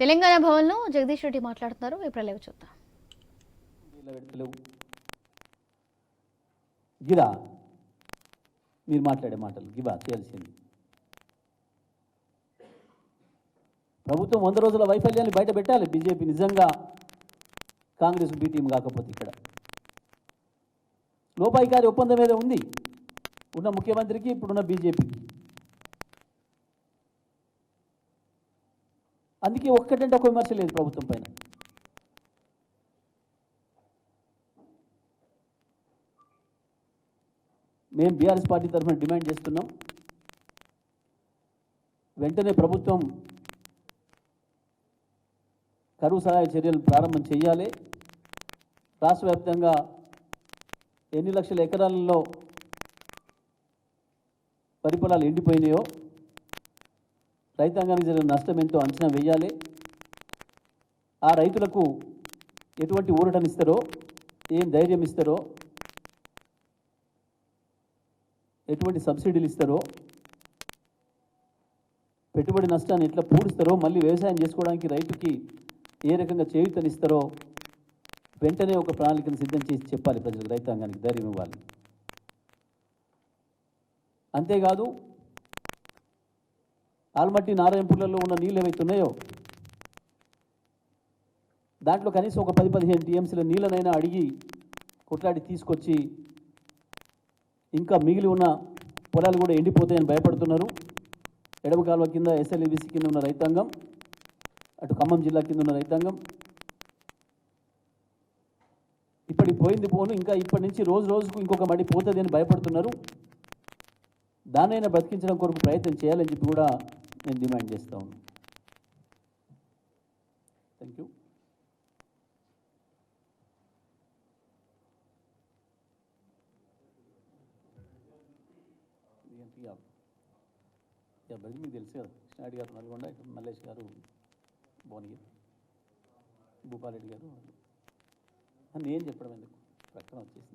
తెలంగాణ భవన్లో జగదీష్ రెడ్డి మాట్లాడుతున్నారు. ఇప్పుడు లేవు చూద్దాం. గిరా మీరు మాట్లాడే మాటలు గివా చేయాల్సింది. ప్రభుత్వం వంద రోజుల వైఫల్యాన్ని బయట పెట్టాలి. బీజేపీ నిజంగా కాంగ్రెస్ బీటీం కాకపోతే ఇక్కడ. లోపాయికారి ఒప్పందం మీద ఉంది. ఉన్న ముఖ్యమంత్రికి ఇప్పుడున్న బీజేపీకి. అందుకే ఒక్కటంటే ఒక విమర్శ లేదు ప్రభుత్వం పైన. మేము బీఆర్ఎస్ పార్టీ తరఫున డిమాండ్ చేస్తున్నాం. వెంటనే ప్రభుత్వం కరువు సహాయ చర్యలు ప్రారంభం చేయాలి. రాష్ట్ర వ్యాప్తంగా ఎన్ని లక్షల ఎకరాలలో పరిపొలాలు ఎండిపోయినాయో రైతాంగానికి జరిగిన నష్టం ఎంతో అంచనా వేయాలి. ఆ రైతులకు ఎటువంటి ఊరటనిస్తారో ఏం ధైర్యం ఇస్తారో ఎటువంటి సబ్సిడీలు ఇస్తారో పెట్టుబడి నష్టాన్ని ఎట్లా పూడుస్తారో మళ్ళీ వ్యవసాయం చేసుకోవడానికి రైతుకి ఏ రకంగా చేయూతనిస్తారో వెంటనే ఒక ప్రణాళికను సిద్ధం చేసి చెప్పాలి ప్రజలకు రైతాంగానికి ధైర్యం ఇవ్వాలి. అంతేకాదు ఆల్మట్టి నారాయణపూర్లలో ఉన్న నీళ్ళు ఏవైతే ఉన్నాయో దాంట్లో కనీసం ఒక పది పదిహేను టీఎంసీల నీళ్ళనైనా అడిగి కొట్లాడి తీసుకొచ్చి ఇంకా మిగిలి ఉన్న పొలాలు కూడా ఎండిపోతాయని భయపడుతున్నారు. ఎడమ కాలువ కింద ఎస్ఎల్ఈబిసి కింద ఉన్న రైతాంగం అటు ఖమ్మం జిల్లా కింద ఉన్న రైతాంగం. ఇప్పటి పోయింది పోను ఇంకా ఇప్పటి నుంచి రోజు రోజుకు ఇంకొక మడి పోతుంది అని భయపడుతున్నారు. దానైనా బ్రతికించడం కొరకు ప్రయత్నం చేయాలని చెప్పి కూడా నేను డిమాండ్ చేస్తా ఉన్నాను థ్యాంక్ యూ బ్రదర్ మీకు తెలుసు కదా? కృష్ణారెడ్డి గారు నల్గొండ ఇటు మల్లేష్ గారు భువనగిరి. భూపాలరెడ్డి గారు. నేను చెప్పడం ఎందుకు? ప్రకటన వచ్చేసింది.